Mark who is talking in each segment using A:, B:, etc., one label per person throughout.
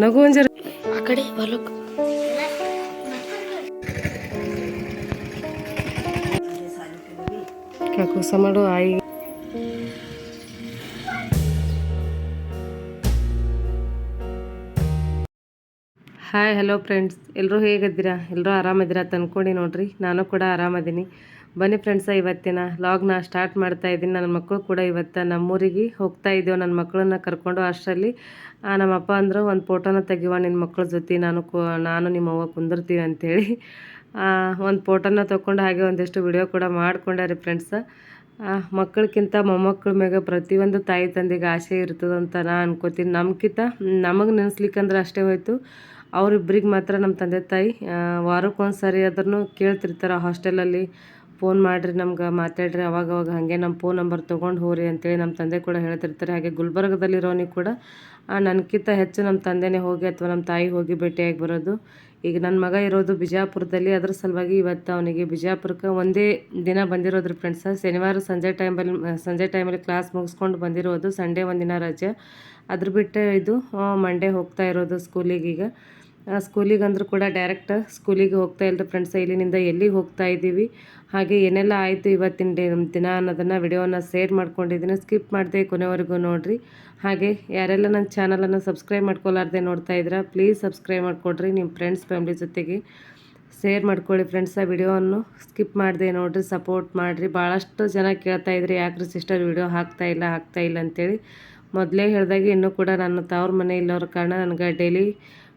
A: ನಗು ಒಂಜರ
B: ಆ ಕಡೆ ಹೊಲಕ್ಕೆ
A: ಮಾಡು ಆಯಿ. ಹಾಯ್ ಹಲೋ ಫ್ರೆಂಡ್ಸ್ ಎಲ್ಲರೂ ಹೇಗಿದ್ದೀರಾ? ಎಲ್ಲರೂ ಆರಾಮಿದ್ದೀರಾ ಅಂತ ಅನ್ಕೊಂಡು ನೋಡ್ರಿ. ನಾನು ಕೂಡ ಆರಾಮದೀನಿ ಬನ್ನಿ ಫ್ರೆಂಡ್ಸ ಇವತ್ತಿನ ಲಾಗ್ನ ಸ್ಟಾರ್ಟ್ ಮಾಡ್ತಾ ಇದ್ದೀನಿ. ನನ್ನ ಮಕ್ಕಳು ಕೂಡ ಇವತ್ತು ನಮ್ಮೂರಿಗೆ ಹೋಗ್ತಾ ಇದ್ದೇವೆ ನನ್ನ ಮಕ್ಕಳನ್ನ ಕರ್ಕೊಂಡು ಅಷ್ಟರಲ್ಲಿ ನಮ್ಮಪ್ಪ ಅಂದರು, ಒಂದು ಫೋಟೋನ ತೆಗಿವ ನಿನ್ನ ಮಕ್ಕಳ ಜೊತೆ. ನಾನು ಕೋ, ನಾನು ನಿಮ್ಮ ಅವ್ವ ಕುಂದಿರ್ತೀವಿ ಅಂಥೇಳಿ ಒಂದು ಫೋಟೋನ ತೊಗೊಂಡು ಹಾಗೆ ಒಂದಿಷ್ಟು ವಿಡಿಯೋ ಕೂಡ ಮಾಡ್ಕೊಂಡಾರೆ ಫ್ರೆಂಡ್ಸ ಮಕ್ಕಳಕ್ಕಿಂತ ಮೊಮ್ಮಕ್ಕಳ ಮ್ಯಾಗ ಪ್ರತಿಯೊಂದು ತಾಯಿ ತಂದೆಗೆ ಆಸೆ ಇರ್ತದಂತ ನಾನು ಅನ್ಕೋತೀನಿ. ನಮ್ಗಿಂತ ನಮಗೆ ನೆನೆಸ್ಲಿಕ್ಕಂದ್ರೆ ಅಷ್ಟೇ ಹೋಯ್ತು. ಅವ್ರಿಬ್ರಿಗೆ ಮಾತ್ರ ನಮ್ಮ ತಂದೆ ತಾಯಿ ವಾರಕ್ಕೊಂದು ಸರಿ ಆದ್ರೂ ಕೇಳ್ತಿರ್ತಾರೆ ಹಾಸ್ಟೆಲಲ್ಲಿ. ಫೋನ್ ಮಾಡಿರಿ ನಮ್ಗೆ, ಮಾತಾಡ್ರಿ ಅವಾಗ ಅವಾಗ ಹಾಗೆ ನಮ್ಮ ಫೋನ್ ನಂಬರ್ ತೊಗೊಂಡು ಹೋಗ್ರಿ ಅಂತೇಳಿ ನಮ್ಮ ತಂದೆ ಕೂಡ ಹೇಳ್ತಿರ್ತಾರೆ. ಹಾಗೆ ಗುಲ್ಬರ್ಗದಲ್ಲಿರೋನಿಗೆ ಕೂಡ ನನಗಿಂತ ಹೆಚ್ಚು ನಮ್ಮ ತಂದೆನೇ ಹೋಗಿ ಅಥವಾ ನಮ್ಮ ತಾಯಿ ಹೋಗಿ ಭೇಟಿಯಾಗಿ ಬರೋದು. ಈಗ ನನ್ನ ಮಗ ಇರೋದು ಬಿಜಾಪುರದಲ್ಲಿ, ಅದ್ರ ಸಲುವಾಗಿ ಇವತ್ತು ಅವನಿಗೆ ಬಿಜಾಪುರಕ್ಕೆ ಒಂದೇ ದಿನ ಬಂದಿರೋದ್ರಿ ಫ್ರೆಂಡ್ಸ ಶನಿವಾರ ಸಂಜೆ ಟೈಮಲ್ಲಿ ಸಂಜೆ ಟೈಮಲ್ಲಿ ಕ್ಲಾಸ್ ಮುಗಿಸ್ಕೊಂಡು ಬಂದಿರೋದು ಸಂಡೇ ಒಂದಿನ ರಜೆ. ಅದ್ರ ಬಿಟ್ಟು ಇದು ಮಂಡೇ ಹೋಗ್ತಾ ಇರೋದು ಸ್ಕೂಲಿಗೆ ಈಗ ಸ್ಕೂಲಿಗೆ ಅಂದರೂ ಕೂಡ ಡೈರೆಕ್ಟ್ ಸ್ಕೂಲಿಗೆ ಹೋಗ್ತಾ ಇಲ್ಲ ಫ್ರೆಂಡ್ಸ್. ಇಲ್ಲಿನಿಂದ ಎಲ್ಲಿಗೆ ಹೋಗ್ತಾ ಇದ್ದೀವಿ? ಹಾಗೆ ಏನೆಲ್ಲ ಆಯಿತು ಇವತ್ತಿನ ಡೇ ದಿನ ಅನ್ನೋದನ್ನು ವಿಡಿಯೋನ ಶೇರ್ ಮಾಡ್ಕೊಂಡಿದ್ದೀನಿ. ಸ್ಕಿಪ್ ಮಾಡಿದೆ ಕೊನೆವರೆಗೂ ನೋಡಿರಿ. ಹಾಗೆ ಯಾರೆಲ್ಲ ನನ್ನ ಚಾನಲನ್ನು ಸಬ್ಸ್ಕ್ರೈಬ್ ಮಾಡ್ಕೊಲಾರ್ದೆ ನೋಡ್ತಾ ಇದ್ದೀರಾ, ಪ್ಲೀಸ್ ಸಬ್ಸ್ಕ್ರೈಬ್ ಮಾಡಿಕೊಡ್ರಿ. ನಿಮ್ಮ ಫ್ರೆಂಡ್ಸ್, ಫ್ಯಾಮ್ಲಿ ಜೊತೆಗೆ ಶೇರ್ ಮಾಡ್ಕೊಳ್ಳಿ ಫ್ರೆಂಡ್ಸ್. ಆ ವಿಡಿಯೋವನ್ನು ಸ್ಕಿಪ್ ಮಾಡಿದೆ ನೋಡಿರಿ, ಸಪೋರ್ಟ್ ಮಾಡಿರಿ. ಭಾಳಷ್ಟು ಜನ ಕೇಳ್ತಾ ಇದ್ರಿ, ಯಾಕ್ರಿ ಸಿಸ್ಟರ್ ವಿಡಿಯೋ ಹಾಕ್ತಾ ಇಲ್ಲ ಹಾಕ್ತಾ ಇಲ್ಲ ಅಂತೇಳಿ. ಮೊದಲೇ ಹೇಳಿದಾಗ ಇನ್ನೂ ಕೂಡ ನನ್ನ ತವ್ರ ಮನೆ ಇಲ್ಲವ್ರ ಕಾರಣ ನನಗೆ ಡೈಲಿ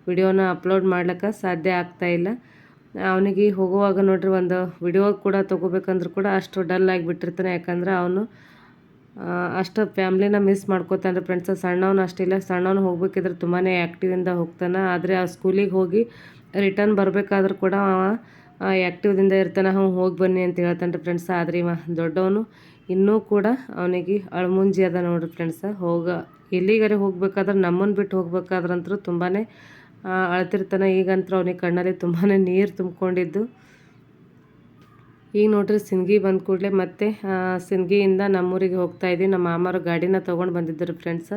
A: ವಿಡಿಯೋನ ಅಪ್ಲೋಡ್ ಮಾಡ್ಲಿಕ್ಕೆ ಸಾಧ್ಯ ಆಗ್ತಾ ಇಲ್ಲ. ಅವನಿಗೆ ಹೋಗುವಾಗ ನೋಡ್ರಿ, ಒಂದು ವಿಡಿಯೋ ಕೂಡ ತೊಗೋಬೇಕಂದ್ರೂ ಕೂಡ ಅಷ್ಟು ಡಲ್ ಆಗಿಬಿಟ್ಟಿರ್ತಾನೆ. ಯಾಕಂದ್ರೆ ಅವನು ಅಷ್ಟು ಫ್ಯಾಮ್ಲಿನ ಮಿಸ್ ಮಾಡ್ಕೋತಾನೆ ಫ್ರೆಂಡ್ಸ್. ಸಣ್ಣವನು ಅಷ್ಟಿಲ್ಲ ಸಣ್ಣವನು ಹೋಗ್ಬೇಕಿದ್ರೆ ತುಂಬಾ ಆ್ಯಕ್ಟಿವಿಂದ ಹೋಗ್ತಾನೆ. ಆದರೆ ಆ ಸ್ಕೂಲಿಗೆ ಹೋಗಿ ರಿಟರ್ನ್ ಬರಬೇಕಾದ್ರೂ ಕೂಡ ಅವ ಆ್ಯಕ್ಟಿವ್ದಿಂದ ಇರ್ತಾನೆ. ಅವ್ನು ಹೋಗಿ ಬನ್ನಿ ಅಂತ ಹೇಳ್ತಾನೆ ರೀ ಫ್ರೆಂಡ್ಸ್. ಆದರೆ ಇವ ದೊಡ್ಡವನು ಇನ್ನೂ ಕೂಡ ಅವನಿಗೆ ಅಳಮುಂಜಿ ಅದ ನೋಡ್ರಿ ಫ್ರೆಂಡ್ಸ. ಹೋಗ, ಎಲ್ಲಿಗಾರೆ ಹೋಗ್ಬೇಕಾದ್ರೆ ನಮ್ಮನ್ನು ಬಿಟ್ಟು ಹೋಗ್ಬೇಕಾದ್ರಂತೂ ತುಂಬಾ ಅಳ್ತಿರ್ತಾನೆ. ಈಗಂತೂ ಅವನಿಗೆ ಕಣ್ಣಲ್ಲಿ ತುಂಬಾ ನೀರು ತುಂಬಿಕೊಂಡಿದ್ದು. ಈಗ ನೋಡ್ರಿ, ಸಿನ್ಗಿ ಬಂದ ಕೂಡಲೇ ಮತ್ತೆ ಸಿನ್ಗಿಯಿಂದ ನಮ್ಮೂರಿಗೆ ಹೋಗ್ತಾ ಇದ್ದೀವಿ ನಮ್ಮ ಮಾಮರು ಗಾಡಿನ ತೊಗೊಂಡು ಬಂದಿದ್ದರು ಫ್ರೆಂಡ್ಸ್.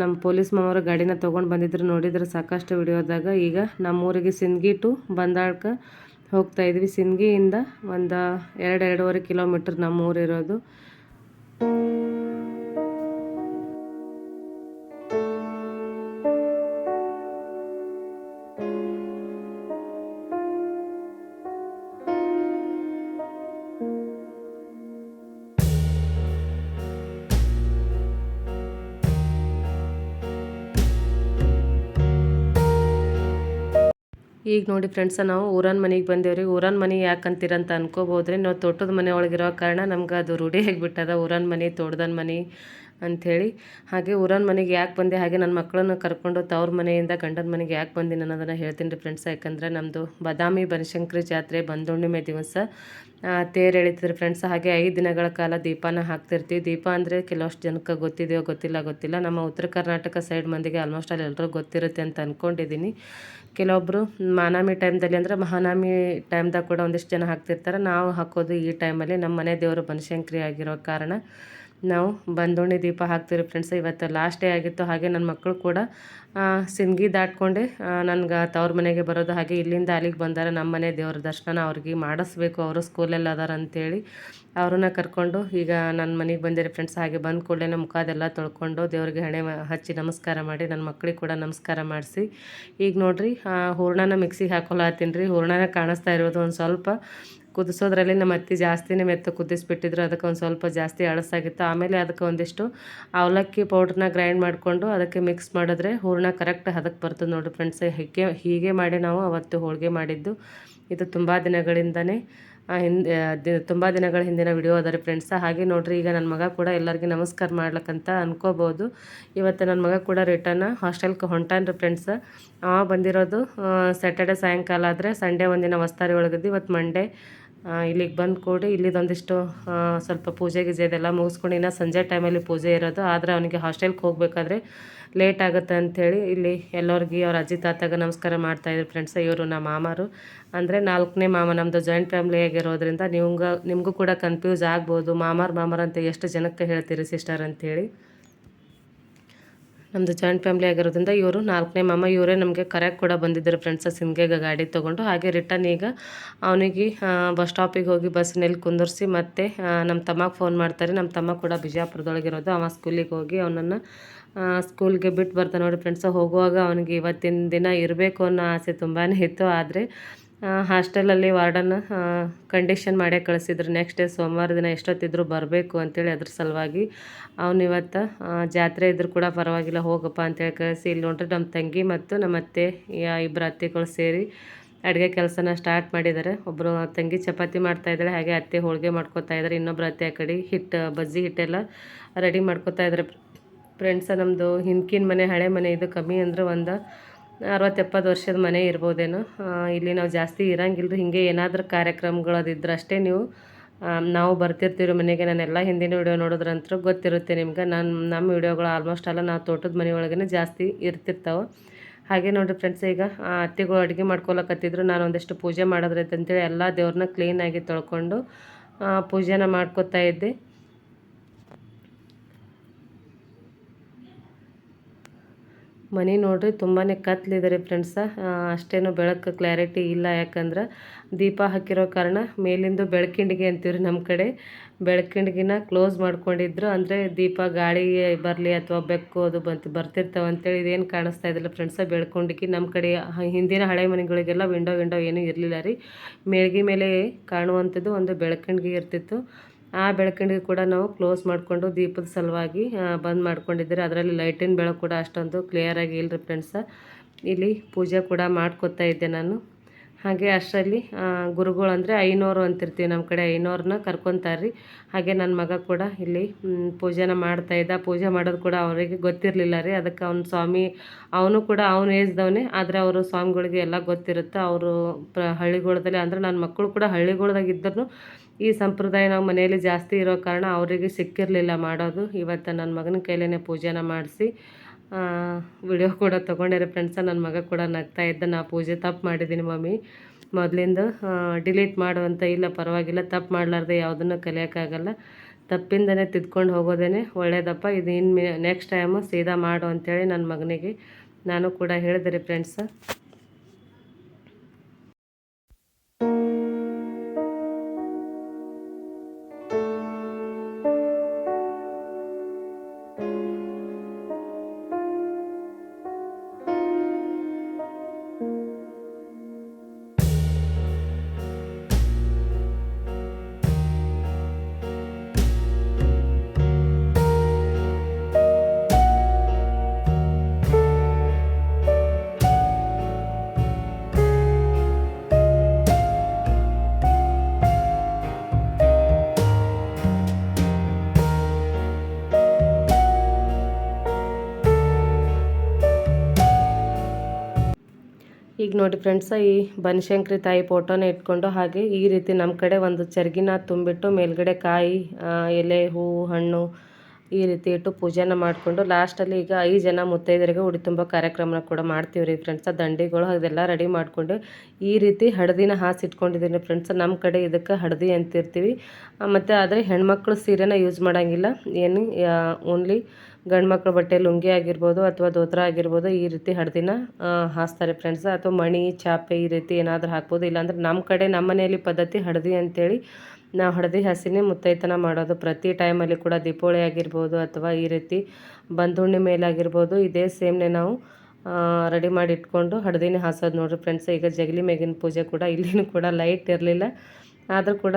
A: ನಮ್ಮ ಪೊಲೀಸ್ ಮಾಮರು ಗಾಡಿನ ತೊಗೊಂಡು ಬಂದಿದ್ರು ನೋಡಿದ್ರೆ ಸಾಕಷ್ಟು ವಿಡಿಯೋದಾಗ. ಈಗ ನಮ್ಮೂರಿಗೆ ಸಿನ್ಗಿ ಟು ಬಂದಾಳ್ಕ ಹೋಗ್ತಾ ಇದ್ವಿ. ಸಿನ್ಗಿಯಿಂದ ಒಂದು ಎರಡು ಎರಡೂವರೆ ಕಿಲೋಮೀಟ್ರ್ ನಮ್ಮ ಈಗ ನೋಡಿ ಫ್ರೆಂಡ್ಸ ನಾವು ಊರನ್ ಮನೆಗೆ ಬಂದೇವ್ರಿ ಊರನ್ ಮನೆ ಯಾಕಂತೀರಂತ ಅನ್ಕೋಬೋದ್ರಿ ನಾವು ತೋಟದ ಮನೆ ಒಳಗಿರೋ ಕಾರಣ ನಮ್ಗೆ ಅದು ರೂಢಿ ಆಗಿಬಿಟ್ಟದ. ಊರನ್ ಮನೆ ತೋಟದ ಮನೆ. ಅಂಥೇಳಿ ಹಾಗೆ ಊರನ ಮನೆಗೆ ಯಾಕೆ ಬಂದೆ, ಹಾಗೆ ನನ್ನ ಮಕ್ಕಳನ್ನು ಕರ್ಕೊಂಡು ತವ್ರ ಮನೆಯಿಂದ ಗಂಡನ ಮನೆಗೆ ಯಾಕೆ ಬಂದಿನಿ ಅನ್ನೋದನ್ನು ಹೇಳ್ತೀನಿ ರೀ ಫ್ರೆಂಡ್ಸ್ ಯಾಕಂದರೆ ನಮ್ಮದು ಬಾದಾಮಿ ಬನಶಂಕರಿ ಜಾತ್ರೆ ಬಂದುಣ್ಣಿಮೆ ದಿವಸ ತೇರು ಎಳಿತಿದ್ರಿ ಫ್ರೆಂಡ್ಸ್ ಹಾಗೆ ಐದು ದಿನಗಳ ಕಾಲ ದೀಪನ ಹಾಕ್ತಿರ್ತೀವಿ ದೀಪ ಅಂದರೆ ಕೆಲವಷ್ಟು ಜನಕ್ಕೆ ಗೊತ್ತಿದೆಯೋ ಗೊತ್ತಿಲ್ಲ ಗೊತ್ತಿಲ್ಲ. ನಮ್ಮ ಉತ್ತರ ಕರ್ನಾಟಕ ಸೈಡ್ ಮಂದಿಗೆ ಆಲ್ಮೋಸ್ಟ್ ಅಲ್ಲಿ ಎಲ್ಲರೂ ಗೊತ್ತಿರುತ್ತೆ ಅಂತ ಅಂದ್ಕೊಂಡಿದ್ದೀನಿ ಕೆಲವೊಬ್ಬರು ಮಾನಾಮಿ ಟೈಮ್ದಲ್ಲಿ ಅಂದರೆ ಮಹಾನಾಮಿ ಟೈಮ್ದಾಗ ಕೂಡ ಒಂದಿಷ್ಟು ಜನ ಹಾಕ್ತಿರ್ತಾರೆ. ನಾವು ಹಾಕೋದು ಈ ಟೈಮಲ್ಲಿ ನಮ್ಮ ಮನೆ ದೇವರು ಬನಶಂಕರಿ ಆಗಿರೋ ಕಾರಣ. ನಾವು ಬಂದೋಣಿ ದೀಪ ಹಾಕ್ತೀವಿ ಫ್ರೆಂಡ್ಸ್ ಇವತ್ತು ಲಾಸ್ಟ್ ಡೇ ಆಗಿತ್ತು. ಹಾಗೆ ನನ್ನ ಮಕ್ಕಳು ಕೂಡ ಸಿಂಗಿ ದಾಟ್ಕೊಂಡೆ. ನನ್ಗೆ ತವ್ರ ಮನೆಗೆ ಬರೋದು ಹಾಗೆ ಇಲ್ಲಿಂದ ಅಲ್ಲಿಗೆ ಬಂದಾರ. ನಮ್ಮ ಮನೆ ದೇವ್ರ ದರ್ಶನ ಅವ್ರಿಗೆ ಮಾಡಿಸ್ಬೇಕು. ಅವರು ಸ್ಕೂಲಲ್ಲಿ ಅದಾರ ಅಂತೇಳಿ ಅವ್ರನ್ನ ಕರ್ಕೊಂಡು ಈಗ ನನ್ನ ಮನೆಗೆ ಬಂದಿರಿ ಫ್ರೆಂಡ್ಸ್ ಹಾಗೆ ಬಂದ ಕೂಡಲೇ ಮುಖದೆಲ್ಲ ತೊಳ್ಕೊಂಡು ದೇವ್ರಿಗೆ ಹಣೆ ಹಚ್ಚಿ ನಮಸ್ಕಾರ ಮಾಡಿ ನನ್ನ ಮಕ್ಳಿಗೆ ಕೂಡ ನಮಸ್ಕಾರ ಮಾಡಿಸಿ. ಈಗ ನೋಡಿರಿ ಹೂರ್ಣನ ಮಿಕ್ಸಿಗೆ ಹಾಕೊಳತ್ತೀನಿ ರೀ. ಹೂರ್ಣನ ಕಾಣಿಸ್ತಾ ಇರೋದು ಒಂದು ಸ್ವಲ್ಪ ಕುದಿಸೋದ್ರಲ್ಲಿ ನಮ್ಮ ಅತ್ತಿ ಜಾಸ್ತಿನೇ ಮೆತ್ತ ಕುದಿಸ್ಬಿಟ್ಟಿದ್ರು. ಅದಕ್ಕೆ ಒಂದು ಸ್ವಲ್ಪ ಜಾಸ್ತಿ ಅಳಸಾಗಿತ್ತು. ಆಮೇಲೆ ಅದಕ್ಕೆ ಒಂದಿಷ್ಟು ಅವಲಕ್ಕಿ ಪೌಡ್ರನ್ನ ಗ್ರೈಂಡ್ ಮಾಡಿಕೊಂಡು ಅದಕ್ಕೆ ಮಿಕ್ಸ್ ಮಾಡಿದ್ರೆ ಹೂರ್ಣ ಕರೆಕ್ಟ್ ಹದಕ್ಕೆ ಬರ್ತದೆ ನೋಡಿ ಫ್ರೆಂಡ್ಸ್. ಹೀಗೆ ಹೀಗೆ ಮಾಡಿ ನಾವು ಅವತ್ತು ಹೋಳಿಗೆ ಮಾಡಿದ್ದು. ಇದು ತುಂಬ ದಿನಗಳಿಂದನೇ ಹಿಂದೆ ತುಂಬ ದಿನಗಳ ಹಿಂದಿನ ವಿಡಿಯೋ ಅದ ರೀ ಫ್ರೆಂಡ್ಸ ಹಾಗೆ ನೋಡ್ರಿ, ಈಗ ನನ್ನ ಮಗ ಕೂಡ ಎಲ್ಲರಿಗೆ ನಮಸ್ಕಾರ ಮಾಡ್ಲಕ್ಕಂತ ಅನ್ಕೋಬೋದು. ಇವತ್ತು ನನ್ನ ಮಗ ಕೂಡ ರಿಟರ್ನ್ ಹಾಸ್ಟೆಲ್ಗೆ ಹೊಂಟಾನ ರೀ ಫ್ರೆಂಡ್ಸ ಆ, ಬಂದಿರೋದು ಸ್ಯಾಟರ್ಡೆ ಸಾಯಂಕಾಲ ಆದರೆ ಸಂಡೇ ಒಂದಿನ ವಸ್ತಾರಿ ಒಳಗದ್ದು ಇವತ್ತು ಮಂಡೇ ಇಲ್ಲಿಗೆ ಬಂದು ಕೂಡಿ ಇಲ್ಲಿದೊಂದಿಷ್ಟು ಸ್ವಲ್ಪ ಪೂಜೆ ಗೀಜೆ ಇದೆಲ್ಲ ಮುಗಿಸ್ಕೊಂಡು ಇನ್ನು ಸಂಜೆ ಟೈಮಲ್ಲಿ ಪೂಜೆ ಇರೋದು. ಆದರೆ ಅವನಿಗೆ ಹಾಸ್ಟೆಲ್ಗೆ ಹೋಗಬೇಕಾದ್ರೆ ಲೇಟ್ ಆಗುತ್ತೆ ಅಂಥೇಳಿ ಇಲ್ಲಿ ಎಲ್ಲರಿಗೆ ಅವ್ರ ಅಜ್ಜಿ ತಾತಾಗ ನಮಸ್ಕಾರ ಮಾಡ್ತಾಯಿದ್ರು ಫ್ರೆಂಡ್ಸ್ ಇವರು ನಮ್ಮ ಮಾಮರು. ಅಂದರೆ ನಾಲ್ಕನೇ ಮಾಮ ನಮ್ಮದು ಜಾಯಿಂಟ್ ಫ್ಯಾಮಿಲಿ ಆಗಿರೋದ್ರಿಂದ ನಿಮ್ಗೆ, ನಿಮಗೂ ಕೂಡ ಕನ್ಫ್ಯೂಸ್ ಆಗ್ಬೋದು. ಮಾಮಾರ್ ಮಾಮಾರ್ ಅಂತ ಎಷ್ಟು ಜನಕ್ಕೆ ಹೇಳ್ತೀರಿ ಸಿಸ್ಟರ್ ಅಂಥೇಳಿ ನಮ್ಮದು ಜಾಯಿಂಟ್ ಫ್ಯಾಮಿಲಿ ಆಗಿರೋದ್ರಿಂದ ಇವರು ನಾಲ್ಕನೇ ಮಾಮ, ಇವರೇ ನಮಗೆ ಕರೆಕ್ಟ್ ಕೂಡ ಬಂದಿದ್ದರು ಫ್ರೆಂಡ್ಸ ಸಿಮ್ಗೆಗೆ ಗಾಡಿ ತೊಗೊಂಡು. ಹಾಗೆ ರಿಟರ್ನ್ ಈಗ ಅವನಿಗೆ ಬಸ್ ಸ್ಟಾಪಿಗೆ ಹೋಗಿ ಬಸ್ನಲ್ಲಿ ಕುಂದರ್ಸಿ ಮತ್ತೆ ನಮ್ಮ ತಮ್ಮಗೆ ಫೋನ್ ಮಾಡ್ತಾರೆ. ನಮ್ಮ ತಮ್ಮ ಕೂಡ ಬಿಜಾಪುರದೊಳಗಿರೋದು ಅವ ಸ್ಕೂಲಿಗೆ ಹೋಗಿ ಅವನನ್ನು ಸ್ಕೂಲ್ಗೆ ಬಿಟ್ಟು ಬರ್ತಾನೆ. ನೋಡಿ ಫ್ರೆಂಡ್ಸ ಹೋಗುವಾಗ ಅವನಿಗೆ ಇವತ್ತಿನ ದಿನ ಇರಬೇಕು ಅನ್ನೋ ಆಸೆ ತುಂಬಾ ಇತ್ತು. ಆದರೆ ಹಾಸ್ಟೆಲಲ್ಲಿ ವಾರ್ಡನ್ ಕಂಡೀಷನ್ ಮಾಡೇ ಕಳಿಸಿದ್ರು. ನೆಕ್ಸ್ಟ್ ಡೇ ಸೋಮವಾರ ದಿನ ಎಷ್ಟೊತ್ತಿದ್ರು ಬರಬೇಕು ಅಂತೇಳಿ ಅದ್ರ ಸಲುವಾಗಿ ಅವ್ನು ಇವತ್ತು ಜಾತ್ರೆ ಇದ್ರೂ ಕೂಡ ಪರವಾಗಿಲ್ಲ, ಹೋಗಪ್ಪ ಅಂತೇಳಿ ಕಳಿಸಿ. ಇಲ್ಲಿ ನೋಡ್ರಿ ನಮ್ಮ ತಂಗಿ ಮತ್ತು ನಮ್ಮ ಅತ್ತೆ ಇಬ್ಬರು ಅತ್ತೆಗಳು ಸೇರಿ ಅಡುಗೆ ಕೆಲಸನ ಸ್ಟಾರ್ಟ್ ಮಾಡಿದ್ದಾರೆ. ಒಬ್ಬರು ತಂಗಿ ಚಪಾತಿ ಮಾಡ್ತಾ ಇದ್ದಾಳೆ, ಹಾಗೆ ಅತ್ತೆ ಹೋಳಿಗೆ ಮಾಡ್ಕೋತಾ ಇದ್ದಾರೆ. ಇನ್ನೊಬ್ಬರು ಅತ್ತೆ ಆ ಕಡೆ ಹಿಟ್ಟು ಬಜ್ಜಿ ಹಿಟ್ಟೆಲ್ಲ ರೆಡಿ ಮಾಡ್ಕೋತಾ ಇದ್ದಾರೆ. ಫ್ರೆಂಡ್ಸ ನಮ್ಮದು ಹಿಂದ್ಕಿನ ಮನೆ, ಹಳೆ ಮನೆ ಇದು ಕಮ್ಮಿ ಅಂದ್ರೆ ಒಂದು ಅರವತ್ತು ಎಪ್ಪತ್ತು ವರ್ಷದ ಮನೆ ಇರ್ಬೋದೇನೋ. ಇಲ್ಲಿ ನಾವು ಜಾಸ್ತಿ ಇರಂಗಿಲ್ಲ ಹಿಂಗೆ ಏನಾದರೂ ಕಾರ್ಯಕ್ರಮಗಳು ಅದಿದ್ರೆ ಅಷ್ಟೇ ನೀವು ನಾವು ಬರ್ತಿರ್ತೀವಿ ಮನೆಗೆ. ನಾನೆಲ್ಲ ಹಿಂದಿನ ವಿಡಿಯೋ ನೋಡೋದ್ರಂತೂ ಗೊತ್ತಿರುತ್ತೆ ನಿಮ್ಗೆ. ನಾನು, ನಮ್ಮ ವೀಡಿಯೋಗಳು ಆಲ್ಮೋಸ್ಟ್ ಎಲ್ಲ ನಾವು ತೋಟದ ಮನೆ ಒಳಗೇ ಜಾಸ್ತಿ ಇರ್ತಿರ್ತಾವೆ. ಹಾಗೆ ನೋಡಿರಿ ಫ್ರೆಂಡ್ಸ್ ಈಗ ಅತ್ತೆಗಳು ಅಡುಗೆ ಮಾಡ್ಕೊಳಕತ್ತಿದ್ರು. ನಾನು ಒಂದಿಷ್ಟು ಪೂಜೆ ಮಾಡೋದ್ರೈತೆ ಅಂತೇಳಿ ಎಲ್ಲ ದೇವ್ರನ್ನ ಕ್ಲೀನಾಗಿ ತೊಳ್ಕೊಂಡು ಪೂಜೆನ ಮಾಡ್ಕೊತಾ ಇದ್ದೆ. ಮನೆ ನೋಡ್ರಿ ತುಂಬಾ ಕತ್ಲಿದೆ ರೀ ಫ್ರೆಂಡ್ಸ ಅಷ್ಟೇನು ಬೆಳಕು ಕ್ಲಾರಿಟಿ ಇಲ್ಲ. ಯಾಕಂದ್ರೆ ದೀಪ ಹಾಕಿರೋ ಕಾರಣ ಮೇಲಿಂದು ಬೆಳಕಿಂಡಿಗೆ ಅಂತೀವ್ರಿ ನಮ್ಮ ಕಡೆ. ಬೆಳಕಿಂಡಿಗಿನ ಕ್ಲೋಸ್ ಮಾಡ್ಕೊಂಡಿದ್ರು. ಅಂದರೆ ದೀಪ ಗಾಳಿ ಬರಲಿ ಅಥವಾ ಬೆಕ್ಕು ಅದು ಬಂತು, ಬರ್ತಿರ್ತಾವೆ ಅಂತೇಳಿ ಇದೇನು ಕಾಣಿಸ್ತಾ ಇದ್ದಿಲ್ಲ ಫ್ರೆಂಡ್ಸ ಬೆಳ್ಕೊಂಡಿಗೆ ನಮ್ಮ ಕಡೆ ಹಿಂದಿನ ಹಳೆ ಮನೆಗಳಿಗೆಲ್ಲ ವಿಂಡೋ ವಿಂಡೋ ಏನೂ ಇರಲಿಲ್ಲ ರೀ. ಮೇಳ್ಗೆ ಮೇಲೆ ಕಾಣುವಂಥದ್ದು ಒಂದು ಬೆಳಕಿಂಡಿಗೆ ಇರ್ತಿತ್ತು. ಆ ಬೆಳಕಿಂಡಿಗೆ ಕೂಡ ನಾವು ಕ್ಲೋಸ್ ಮಾಡಿಕೊಂಡು ದೀಪದ ಸಲುವಾಗಿ ಬಂದ್ ಮಾಡ್ಕೊಂಡಿದ್ದೀರಿ. ಅದರಲ್ಲಿ ಲೈಟಿನ ಬೆಳಕು ಕೂಡ ಅಷ್ಟೊಂದು ಕ್ಲಿಯರಾಗಿ ಇಲ್ಲರಿ ಫ್ರೆಂಡ್ಸ ಇಲ್ಲಿ ಪೂಜೆ ಕೂಡ ಮಾಡ್ಕೊತಾ ಇದ್ದೆ ನಾನು. ಹಾಗೆ ಅಷ್ಟರಲ್ಲಿ ಗುರುಗಳು ಅಂದರೆ ಐನೂರು ಅಂತಿರ್ತೀವಿ. ನಮ್ಮ ಕಡೆ ಐನೂರನ್ನ ಕರ್ಕೊತಾರೆ ಹಾಗೆ ನನ್ನ ಮಗ ಕೂಡ ಇಲ್ಲಿ ಪೂಜೆನ ಮಾಡ್ತಾಯಿದ್ದ ಪೂಜೆ ಮಾಡೋದು ಕೂಡ ಅವರಿಗೆ ಗೊತ್ತಿರಲಿಲ್ಲ ರೀ. ಅದಕ್ಕೆ ಅವ್ನ ಸ್ವಾಮಿ, ಅವನು ಕೂಡ ಅವನು ಏಜ್ದವನೇ ಆದರೆ ಅವರು ಸ್ವಾಮಿಗಳಿಗೆ ಎಲ್ಲ ಗೊತ್ತಿರುತ್ತೆ. ಅವರು ಪ್ರ, ಹಳ್ಳಿಗಳದಲ್ಲಿ ಅಂದರೆ ನನ್ನ ಮಕ್ಕಳು ಕೂಡ ಹಳ್ಳಿಗಳ್ದಾಗಿದ್ದರೂ ಈ ಸಂಪ್ರದಾಯ ನಾವು ಮನೆಯಲ್ಲಿ ಜಾಸ್ತಿ ಇರೋ ಕಾರಣ ಅವರಿಗೆ ಸಿಕ್ಕಿರಲಿಲ್ಲ ಮಾಡೋದು. ಇವತ್ತು ನನ್ನ ಮಗನ ಕೈಲೇ ಪೂಜೆನ ಮಾಡಿಸಿ ವಿಡಿಯೋ ಕೂಡ ತೊಗೊಂಡಿರೋ ಫ್ರೆಂಡ್ಸ ನನ್ನ ಮಗ ಕೂಡ ನಗ್ತಾ ಇದ್ದ, ನಾ ಪೂಜೆ ತಪ್ಪು ಮಾಡಿದ್ದೀನಿ ಮಮ್ಮಿ. ಮೊದಲಿಂದ ಡಿಲೀಟ್ ಮಾಡುವಂಥ ಇಲ್ಲ, ಪರವಾಗಿಲ್ಲ, ತಪ್ಪು ಮಾಡಲಾರ್ದೆ ಯಾವುದನ್ನು ಕಲಿಯೋಕ್ಕಾಗಲ್ಲ. ತಪ್ಪಿಂದನೇ ತಿದ್ಕೊಂಡು ಹೋಗೋದೇ ಒಳ್ಳೇದಪ್ಪ. ಇದು ಇನ್ನು ನೆಕ್ಸ್ಟ್ ಟೈಮು ಸೀದಾ ಮಾಡು ಅಂಥೇಳಿ ನನ್ನ ಮಗನಿಗೆ ನಾನು ಕೂಡ ಹೇಳಿದೆ ರೀ ಫ್ರೆಂಡ್ಸ ಈಗ ನೋಡಿ ಫ್ರೆಂಡ್ಸ ಈ ಬನಶಂಕರಿ ತಾಯಿ ಫೋಟೋನ ಇಟ್ಕೊಂಡು ಹಾಗೆ ಈ ರೀತಿ ನಮ್ಮ ಕಡೆ ಒಂದು ಚರ್ಗಿನ ತುಂಬಿಟ್ಟು ಮೇಲ್ಗಡೆ ಕಾಯಿ ಎಲೆ, ಹೂವು, ಹಣ್ಣು ಈ ರೀತಿ ಇಟ್ಟು ಪೂಜೆನ ಮಾಡಿಕೊಂಡು ಲಾಸ್ಟಲ್ಲಿ ಈಗ ಐದು ಜನ ಮುತ್ತೈದರಿಗೆ ಉಡಿ ತುಂಬ ಕಾರ್ಯಕ್ರಮನ ಕೂಡ ಮಾಡ್ತೀವಿ ರೀ ಫ್ರೆಂಡ್ಸ ದಂಡಿಗಳು ಅದೆಲ್ಲ ರೆಡಿ ಮಾಡಿಕೊಂಡು ಈ ರೀತಿ ಹಡದಿನ ಹಾಸಿ ಇಟ್ಕೊಂಡಿದ್ದೀನಿ ಫ್ರೆಂಡ್ಸ್ ನಮ್ಮ ಕಡೆ ಇದಕ್ಕೆ ಹಡದಿ ಅಂತಿರ್ತೀವಿ. ಮತ್ತು ಆದರೆ ಹೆಣ್ಮಕ್ಳು ಸೀರೆನ ಯೂಸ್ ಮಾಡೋಂಗಿಲ್ಲ. ಏನು ಓನ್ಲಿ ಗಂಡು ಮಕ್ಕಳು ಬಟ್ಟೆ ಲುಂಗಿ ಆಗಿರ್ಬೋದು ಅಥವಾ ದೋತ್ರ ಆಗಿರ್ಬೋದು ಈ ರೀತಿ ಹಡದಿನ ಹಾಸ್ತಾರೆ ಫ್ರೆಂಡ್ಸ್ ಅಥವಾ ಮಣಿ, ಚಾಪೆ ಈ ರೀತಿ ಏನಾದರೂ ಹಾಕ್ಬೋದು. ಇಲ್ಲಾಂದ್ರೆ ನಮ್ಮ ಕಡೆ ನಮ್ಮ ಮನೆಯಲ್ಲಿ ಪದ್ಧತಿ ಹಡದಿ ಅಂತೇಳಿ ನಾವು ಹಳದಿ ಹಸಿನೇ ಮುತ್ತೈತನ ಮಾಡೋದು. ಪ್ರತಿ ಟೈಮಲ್ಲಿ ಕೂಡ ದೀಪಾವಳಿ ಆಗಿರ್ಬೋದು ಅಥವಾ ಈ ರೀತಿ ಬಂದುಣ್ಣಿ ಮೇಲಾಗಿರ್ಬೋದು, ಇದೇ ಸೇಮ್ನೆ ನಾವು ರೆಡಿ ಮಾಡಿ ಇಟ್ಕೊಂಡು ಹಳದಿನೇ ಹಾಸೋದು ನೋಡಿರಿ ಫ್ರೆಂಡ್ಸ್ ಈಗ ಜಗಲಿ ಮೇಗಿನ ಪೂಜೆ ಕೂಡ ಇಲ್ಲಿನೂ ಕೂಡ ಲೈಟ್ ಇರಲಿಲ್ಲ. ಆದರೂ ಕೂಡ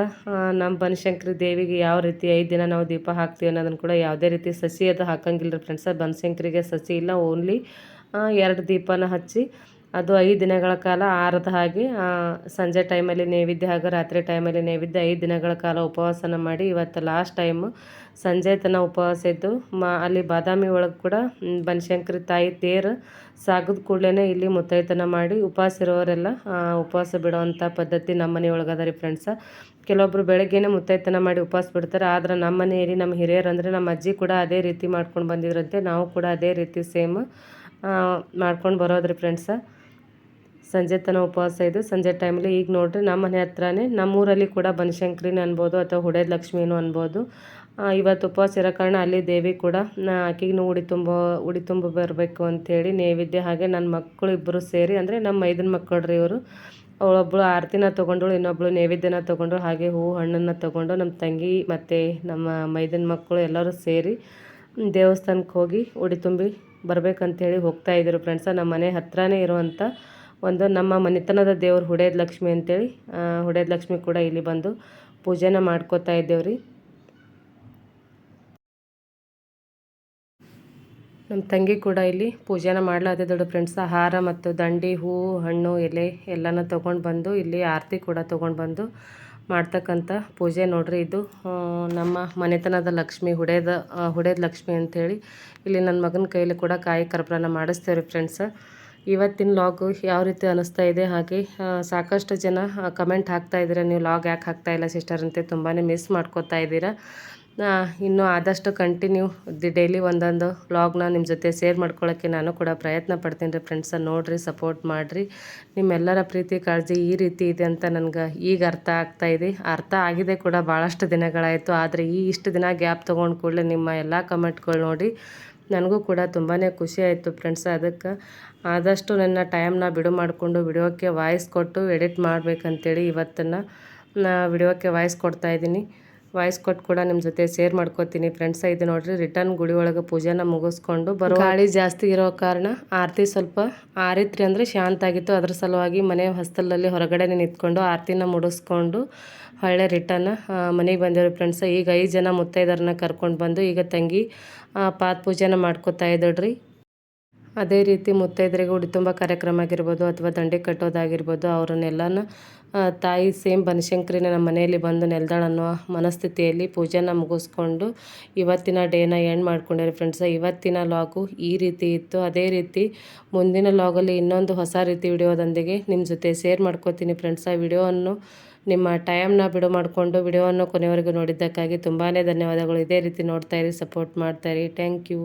A: ನಮ್ಮ ಬನಶಂಕರಿ ದೇವಿಗೆ ಯಾವ ರೀತಿ ಐದು ದಿನ ನಾವು ದೀಪ ಹಾಕ್ತೀವಿ ಅನ್ನೋದನ್ನು ಕೂಡ ಯಾವುದೇ ರೀತಿ ಸಸಿ ಅದು ಹಾಕಂಗಿಲ್ಲ ರೀ ಫ್ರೆಂಡ್ಸ ಬನಶಂಕರಿಗೆ ಸಸಿ ಇಲ್ಲ ಓನ್ಲಿ ಎರಡು ದೀಪನ ಹಚ್ಚಿ ಅದು ಐದು ದಿನಗಳ ಕಾಲ ಆರದ ಹಾಗೆ ಸಂಜೆ ಟೈಮಲ್ಲಿ ನೈವೇದ್ಯ ಹಾಗೂ ರಾತ್ರಿ ಟೈಮಲ್ಲಿ ನೈವೇದ್ಯ ಐದು ದಿನಗಳ ಕಾಲ ಉಪವಾಸನ ಮಾಡಿ, ಇವತ್ತು ಲಾಸ್ಟ್ ಟೈಮು ಸಂಜೆ ತನಕ ಉಪವಾಸ ಇದ್ದು, ಮಾ, ಅಲ್ಲಿ ಬಾದಾಮಿ ಒಳಗೆ ಕೂಡ ಬನಶಂಕರಿ ತಾಯಿ ತೇರು ಸಾಗದ ಕೂಡಲೇ ಇಲ್ಲಿ ಮುತ್ತೈತನ ಮಾಡಿ ಉಪವಾಸ ಇರೋರೆಲ್ಲ ಉಪವಾಸ ಬಿಡೋವಂಥ ಪದ್ಧತಿ ನಮ್ಮ ಮನೆ ರೀ ಫ್ರೆಂಡ್ಸ ಕೆಲವೊಬ್ರು ಬೆಳಗ್ಗೆನೇ ಮುತ್ತೈತನ ಮಾಡಿ ಉಪವಾಸ ಬಿಡ್ತಾರೆ, ಆದ್ರೆ ನಮ್ಮ ಮನೆಯಲ್ಲಿ ನಮ್ಮ ಹಿರಿಯರು ಅಂದರೆ ನಮ್ಮ ಅಜ್ಜಿ ಕೂಡ ಅದೇ ರೀತಿ ಮಾಡ್ಕೊಂಡು ಬಂದಿದ್ರಂತೆ, ನಾವು ಕೂಡ ಅದೇ ರೀತಿ ಸೇಮ್ ಮಾಡ್ಕೊಂಡು ಬರೋದ್ರಿ ಫ್ರೆಂಡ್ಸ ಸಂಜೆ ತನಕ ಉಪವಾಸ ಇದು ಸಂಜೆ ಟೈಮಲ್ಲಿ ಈಗ ನೋಡ್ರಿ ನಮ್ಮ ಮನೆ ಹತ್ರನೇ ನಮ್ಮೂರಲ್ಲಿ ಕೂಡ ಬನಶಂಕರಿನ ಅನ್ಬೋದು ಅಥವಾ ಹುಡೇದ ಲಕ್ಷ್ಮಿನೂ ಅನ್ಬೋದು. ಇವತ್ತು ಉಪವಾಸ ಇರೋ ಕಾರಣ ಅಲ್ಲಿ ದೇವಿ ಕೂಡ ಆಕೆಗೂ ಉಡಿ ತುಂಬ ಉಡಿ ತುಂಬ ಬರಬೇಕು ಅಂಥೇಳಿ ನೈವೇದ್ಯ ಹಾಗೆ ನನ್ನ ಮಕ್ಕಳು ಇಬ್ಬರು ಸೇರಿ, ಅಂದರೆ ನಮ್ಮ ಮೈದನ ಮಕ್ಕಳು ರೀ ಇವರು ಅವಳೊಬ್ಬಳು ಆರತಿನ ತೊಗೊಂಡಳು ಇನ್ನೊಬ್ಬಳು ನೈವೇದ್ಯನ ತೊಗೊಂಡು ಹಾಗೆ ಹೂವು ಹಣ್ಣನ್ನು ತೊಗೊಂಡು ನಮ್ಮ ತಂಗಿ ಮತ್ತು ನಮ್ಮ ಮೈದನ ಮಕ್ಕಳು ಎಲ್ಲರೂ ಸೇರಿ ದೇವಸ್ಥಾನಕ್ಕೆ ಹೋಗಿ ಉಡಿ ತುಂಬಿ ಬರಬೇಕಂತೇಳಿ ಹೋಗ್ತಾ ಇದ್ದರು ಫ್ರೆಂಡ್ಸ ನಮ್ಮ ಮನೆ ಹತ್ರನೇ ಇರುವಂಥ ಒಂದು ನಮ್ಮ ಮನೆತನದ ದೇವ್ರು ಹುಡೇದ ಲಕ್ಷ್ಮಿ ಅಂತೇಳಿ ಹುಡೇದ ಲಕ್ಷ್ಮಿ ಕೂಡ ಇಲ್ಲಿ ಬಂದು ಪೂಜೆನ ಮಾಡ್ಕೋತಾ ರೀ ನಮ್ಮ ತಂಗಿ ಕೂಡ ಇಲ್ಲಿ ಪೂಜೆನ ದೊಡ್ಡ ಫ್ರೆಂಡ್ಸ್ ಹಾರ ಮತ್ತು ದಂಡಿ, ಹೂ, ಹಣ್ಣು, ಎಲೆ ಎಲ್ಲನ ತೊಗೊಂಡು ಬಂದು, ಇಲ್ಲಿ ಆರತಿ ಕೂಡ ತೊಗೊಂಡು ಬಂದು ಮಾಡ್ತಕ್ಕಂಥ ಪೂಜೆ ನೋಡ್ರಿ ಇದು. ನಮ್ಮ ಮನೆತನದ ಲಕ್ಷ್ಮಿ ಹುಡೇದ ಹುಡೇದ ಲಕ್ಷ್ಮಿ ಅಂಥೇಳಿ ಇಲ್ಲಿ ನನ್ನ ಮಗನ ಕೈಯಲ್ಲಿ ಕೂಡ ಕಾಯಿ ಕರ್ಪೂರನ ಮಾಡಿಸ್ತೇವೆ ಫ್ರೆಂಡ್ಸ್ ಇವತ್ತಿನ ಲಾಗು ಯಾವ ರೀತಿ ಅನ್ನಿಸ್ತಾ ಇದೆ ಹಾಗೆ ಸಾಕಷ್ಟು ಜನ ಕಮೆಂಟ್ ಹಾಕ್ತಾ ಇದ್ದೀರಾ. ನೀವು ಲಾಗ್ ಯಾಕೆ ಹಾಕ್ತಾ ಇಲ್ಲ ಸಿಸ್ಟರ್ ಅಂತ ತುಂಬಾ ಮಿಸ್ ಮಾಡ್ಕೋತಾ ಇದ್ದೀರಾ. ಇನ್ನೂ ಆದಷ್ಟು ಕಂಟಿನ್ಯೂ ದಿ ಡೈಲಿ ಒಂದೊಂದು ವ್ಲಾಗ್ನ ನಿಮ್ಮ ಜೊತೆ ಶೇರ್ ಮಾಡ್ಕೊಳ್ಳೋಕ್ಕೆ ನಾನು ಕೂಡ ಪ್ರಯತ್ನ ಪಡ್ತೀನಿ ರೀ ಫ್ರೆಂಡ್ಸ ನೋಡಿರಿ ಸಪೋರ್ಟ್ ಮಾಡಿರಿ. ನಿಮ್ಮೆಲ್ಲರ ಪ್ರೀತಿ, ಕಾಳಜಿ ಈ ರೀತಿ ಇದೆ ಅಂತ ನನಗೆ ಈಗ ಅರ್ಥ ಆಗ್ತಾ ಇದೆ. ಅರ್ಥ ಆಗಿದೆ ಕೂಡ ಭಾಳಷ್ಟು ದಿನಗಳಾಯಿತು. ಆದರೆ ಈ ಇಷ್ಟು ದಿನ ಗ್ಯಾಪ್ ತೊಗೊಂಡು ಕೂಡಲೇ ನಿಮ್ಮ ಎಲ್ಲ ಕಮೆಂಟ್ಗಳು ನೋಡಿ ನನಗೂ ಕೂಡ ತುಂಬಾ ಖುಷಿ ಆಯಿತು ಫ್ರೆಂಡ್ಸ್ ಅದಕ್ಕೆ ಆದಷ್ಟು ನನ್ನ ಟೈಮ್ನ ಬಿಡು ಮಾಡಿಕೊಂಡು ವಿಡಿಯೋಕ್ಕೆ ವಾಯ್ಸ್ ಕೊಟ್ಟು ಎಡಿಟ್ ಮಾಡಬೇಕಂತೇಳಿ ಇವತ್ತನ್ನು ನಾ ವಿಡಿಯೋಕ್ಕೆ ವಾಯ್ಸ್ ಕೊಡ್ತಾ ಇದ್ದೀನಿ. ವಾಯ್ಸ್ ಕೊಟ್ಟು ಕೂಡ ನಿಮ್ಮ ಜೊತೆ ಶೇರ್ ಮಾಡ್ಕೋತೀನಿ. ಫ್ರೆಂಡ್ಸ್ ಇದು ನೋಡ್ರಿ ರಿಟರ್ನ್ ಗುಡಿ ಒಳಗೆ ಪೂಜೆನ ಮುಗಿಸ್ಕೊಂಡು ಬರೋ ಗಾಳಿ ಜಾಸ್ತಿ ಇರೋ ಕಾರಣ ಆರತಿ ಸ್ವಲ್ಪ ಆರಿತ್ರಿ ಅಂದರೆ ಶಾಂತ ಆಗಿತ್ತು. ಅದ್ರ ಸಲುವಾಗಿ ಮನೆ ಹೊಸ್ತಲಲ್ಲಿ ಹೊರಗಡೆ ನಿಂತ್ಕೊಂಡು ಆರತಿನ ಮುಡಿಸ್ಕೊಂಡು ಹೊಳ್ಳೆ ರಿಟರ್ನ್ ಮನೆಗೆ ಬಂದಿರೋ ಫ್ರೆಂಡ್ಸ್ ಈಗ ಐದು ಜನ ಮುತ್ತೈದರನ್ನ ಕರ್ಕೊಂಡು ಬಂದು ಈಗ ತಂಗಿ ಪಾತ್ ಪೂಜೆನ ಮಾಡ್ಕೋತಾ ಇದ್ದಳ್ರಿ. ಅದೇ ರೀತಿ ಮುತ್ತೈದರಿಗೆ ಉಡಿ ತುಂಬ ಕಾರ್ಯಕ್ರಮ ಆಗಿರ್ಬೋದು ಅಥವಾ ದಂಡೆ ಕಟ್ಟೋದಾಗಿರ್ಬೋದು, ಅವ್ರನ್ನೆಲ್ಲನ ತಾಯಿ ಸೇಮ್ ಬನಶಂಕರಿನ ನಮ್ಮ ಮನೆಯಲ್ಲಿ ಬಂದು ನೆಲ್ದಾಳು ಅನ್ನೋ ಮನಸ್ಥಿತಿಯಲ್ಲಿ ಪೂಜೆನ ಮುಗಿಸ್ಕೊಂಡು ಇವತ್ತಿನ ಡೇನ ಎಂಡ್ ಮಾಡ್ಕೊಂಡಿರಿ ಫ್ರೆಂಡ್ಸ ಇವತ್ತಿನ ಲಾಗು ಈ ರೀತಿ ಇತ್ತು. ಅದೇ ರೀತಿ ಮುಂದಿನ ಲಾಗಲ್ಲಿ ಇನ್ನೊಂದು ಹೊಸ ರೀತಿ ವಿಡಿಯೋದೊಂದಿಗೆ ನಿಮ್ಮ ಜೊತೆ ಶೇರ್ ಮಾಡ್ಕೋತೀನಿ ಫ್ರೆಂಡ್ಸ್ ಆ ವಿಡಿಯೋವನ್ನು ನಿಮ್ಮ ಟೈಮ್ನ ಬಿಡು ಮಾಡಿಕೊಂಡು ವಿಡಿಯೋವನ್ನು ಕೊನೆವರೆಗೂ ನೋಡಿದ್ದಕ್ಕಾಗಿ ತುಂಬಾ ಧನ್ಯವಾದಗಳು. ಇದೇ ರೀತಿ ನೋಡ್ತಾಯಿರಿ ಸಪೋರ್ಟ್ ಮಾಡ್ತಾಯಿರಿ ಥ್ಯಾಂಕ್ ಯು